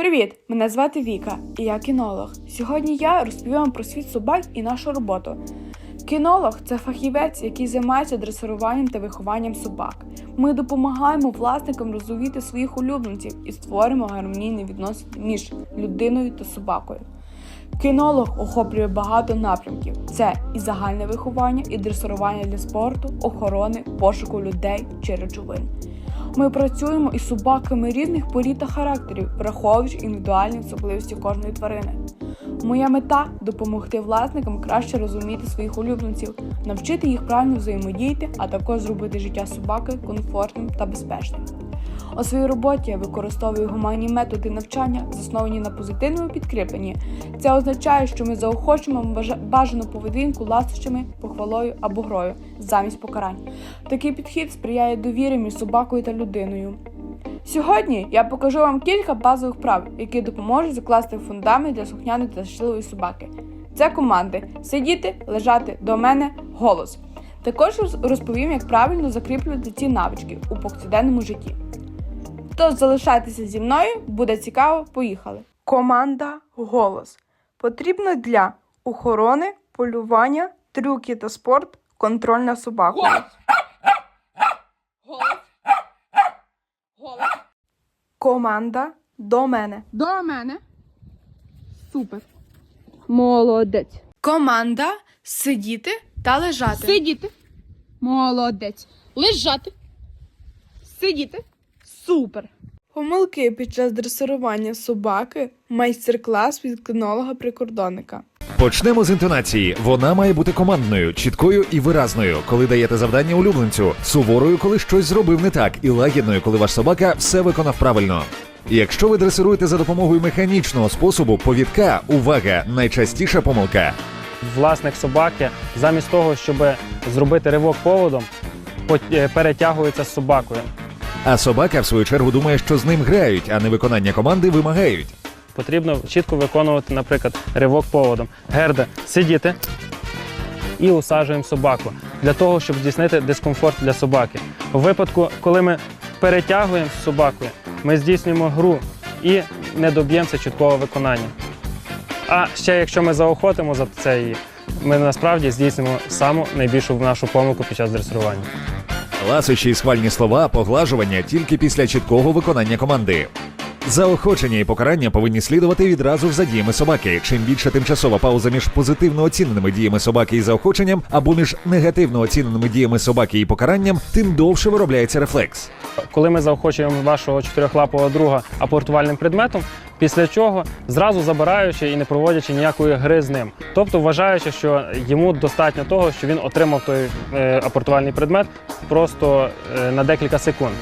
Привіт! Мене звати Віка, і я кінолог. Сьогодні я розповім вам про світ собак і нашу роботу. Кінолог це фахівець, який займається дресируванням та вихованням собак. Ми допомагаємо власникам розуміти своїх улюбленців і створимо гармонійні відносини між людиною та собакою. Кінолог охоплює багато напрямків: це і загальне виховання, і дресирування для спорту, охорони, пошуку людей чи речовин. Ми працюємо із собаками різних порід та характерів, враховуючи індивідуальні особливості кожної тварини. Моя мета допомогти власникам краще розуміти своїх улюбленців, навчити їх правильно взаємодіяти, а також зробити життя собаки комфортним та безпечним. У своїй роботі я використовую гуманні методи навчання, засновані на позитивному підкріпленні. Це означає, що ми заохочуємо бажану поведінку ластощами, похвалою або грою замість покарань. Такий підхід сприяє довірі між собакою та людиною. Сьогодні я покажу вам кілька базових прав, які допоможуть закласти фундамент для слухняної та щасливої собаки. Це команди сидіти, лежати до мене, голос. Також розповім, як правильно закріплювати ці навички у повсякденному житті. Тож залишайтеся зі мною, буде цікаво, поїхали. Команда голос потрібна для охорони, полювання, трюки та спорт, контроль над собакою. Голос. Голос. Команда до мене. До мене. Супер. Молодець. Команда сидіти та лежати. Сидіти. Молодець. Лежати. Сидіти. Супер. Помилки під час дресирування собаки майстер-клас від кінолога-прикордонника. Почнемо з інтонації. Вона має бути командною, чіткою і виразною, коли даєте завдання улюбленцю, суворою, коли щось зробив не так, і лагідною, коли ваш собака все виконав правильно. Якщо ви дресируєте за допомогою механічного способу повідка, увага, найчастіша помилка. власник собаки, замість того, щоб зробити ривок поводом, е, перетягується з собакою. А собака, в свою чергу, думає, що з ним грають, а не виконання команди вимагають. Потрібно чітко виконувати, наприклад, ривок поводом. Герда, сидіти і усаджуємо собаку для того, щоб здійснити дискомфорт для собаки. У випадку, коли ми перетягуємо з собакою, ми здійснюємо гру і не доб'ємося чіткого виконання. А ще якщо ми заохотимо за це її, ми насправді здійснимо саму найбільшу нашу помилку під час дресирування. Ласощі і схвальні слова, поглажування тільки після чіткого виконання команди. Заохочення і покарання повинні слідувати відразу ж за діями собаки. Чим більше тимчасова пауза між позитивно оціненими діями собаки і заохоченням, або між негативно оціненими діями собаки і покаранням, тим довше виробляється рефлекс. коли ми заохочуємо вашого чотирьохлапого друга апортувальним предметом, після чого зразу забираючи і не проводячи ніякої гри з ним, тобто вважаючи, що йому достатньо того, що він отримав той е, апортувальний предмет просто е, на декілька секунд.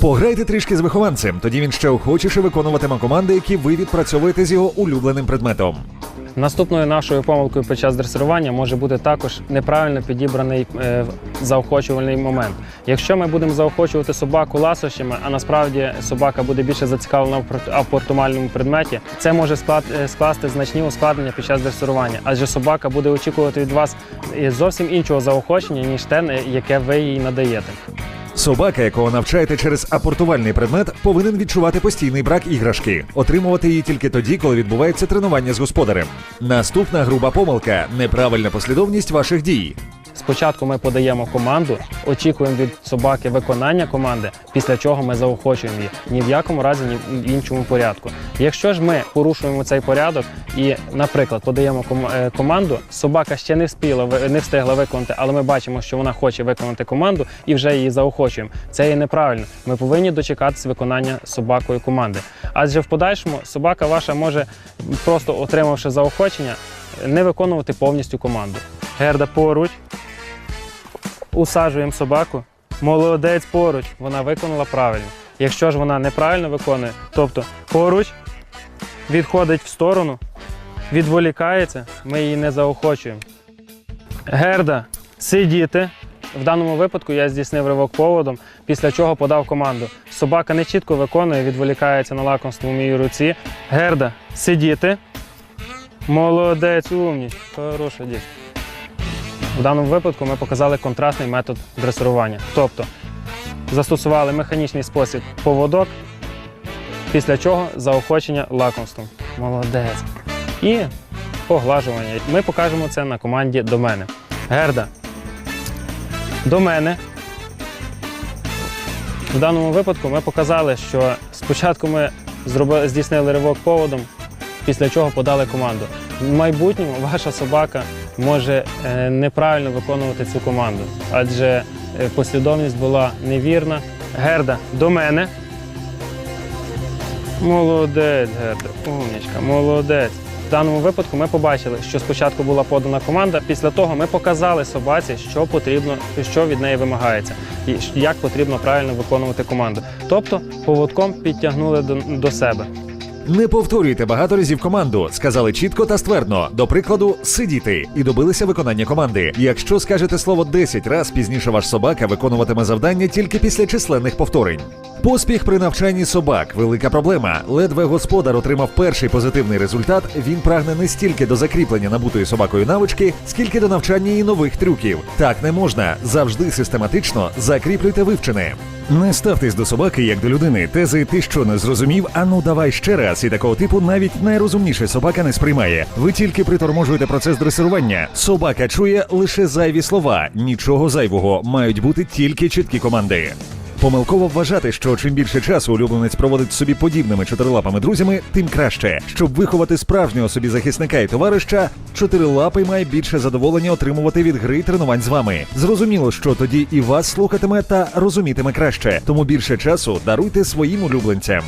Пограйте трішки з вихованцем, тоді він ще охочіше виконуватиме команди, які ви відпрацьовуєте з його улюбленим предметом. Наступною нашою помилкою під час дресирування може бути також неправильно підібраний е, заохочувальний момент. Якщо ми будемо заохочувати собаку ласощами, а насправді собака буде більше зацікавлена в апортумальному предметі, це може е, скласти значні ускладнення під час дресирування, адже собака буде очікувати від вас е, зовсім іншого заохочення, ніж те, яке ви їй надаєте. Собака, якого навчаєте через апортувальний предмет, повинен відчувати постійний брак іграшки, отримувати її тільки тоді, коли відбувається тренування з господарем. Наступна груба помилка неправильна послідовність ваших дій. Спочатку ми подаємо команду, очікуємо від собаки виконання команди, після чого ми заохочуємо її. Ні в якому разі, ні в іншому порядку. Якщо ж ми порушуємо цей порядок і, наприклад, подаємо е, команду, собака ще не встигла не встигла виконати, але ми бачимо, що вона хоче виконати команду і вже її заохочуємо. Це є неправильно. Ми повинні дочекатися виконання собакою команди. Адже в подальшому собака ваша може, просто отримавши заохочення, не виконувати повністю команду. Герда поруч, усаджуємо собаку. Молодець поруч, вона виконала правильно. Якщо ж вона неправильно виконує, тобто поруч відходить в сторону, відволікається, ми її не заохочуємо. Герда, сидіти. В даному випадку я здійснив ривок поводом, після чого подав команду. Собака не чітко виконує, відволікається на лакомство в моїй руці. Герда, сидіти. Молодець, умніч, хороша дівчинка. В даному випадку ми показали контрастний метод дресирування. Тобто застосували механічний спосіб поводок, Після чого заохочення лакомством. Молодець. І поглажування. Ми покажемо це на команді до мене. Герда. До мене. В даному випадку ми показали, що спочатку ми зробили, здійснили ривок поводом, після чого подали команду. В майбутньому ваша собака може е, неправильно виконувати цю команду, адже е, послідовність була невірна. Герда до мене. Молодець, Герда, умнічка, молодець. В даному випадку ми побачили, що спочатку була подана команда, після того ми показали собаці, що потрібно, що від неї вимагається, і як потрібно правильно виконувати команду. Тобто поводком підтягнули до, до себе. Не повторюйте багато разів команду. Сказали чітко та ствердно. До прикладу, сидіти і добилися виконання команди. Якщо скажете слово 10 раз, пізніше ваш собака виконуватиме завдання тільки після численних повторень. Поспіх при навчанні собак велика проблема. Ледве господар отримав перший позитивний результат. Він прагне не стільки до закріплення набутої собакою навички, скільки до навчання і нових трюків. Так не можна. Завжди систематично закріплюйте вивчене. Не ставтесь до собаки як до людини. Тези ти що не зрозумів, а ну давай ще раз. І такого типу навіть найрозумніша собака не сприймає. Ви тільки приторможуєте процес дресирування. Собака чує лише зайві слова, нічого зайвого. Мають бути тільки чіткі команди. Помилково вважати, що чим більше часу улюбленець проводить собі подібними чотирилапими друзями, тим краще. Щоб виховати справжнього собі захисника і товариша, чотирилапий має більше задоволення отримувати від гри і тренувань з вами. Зрозуміло, що тоді і вас слухатиме та розумітиме краще, тому більше часу даруйте своїм улюбленцям.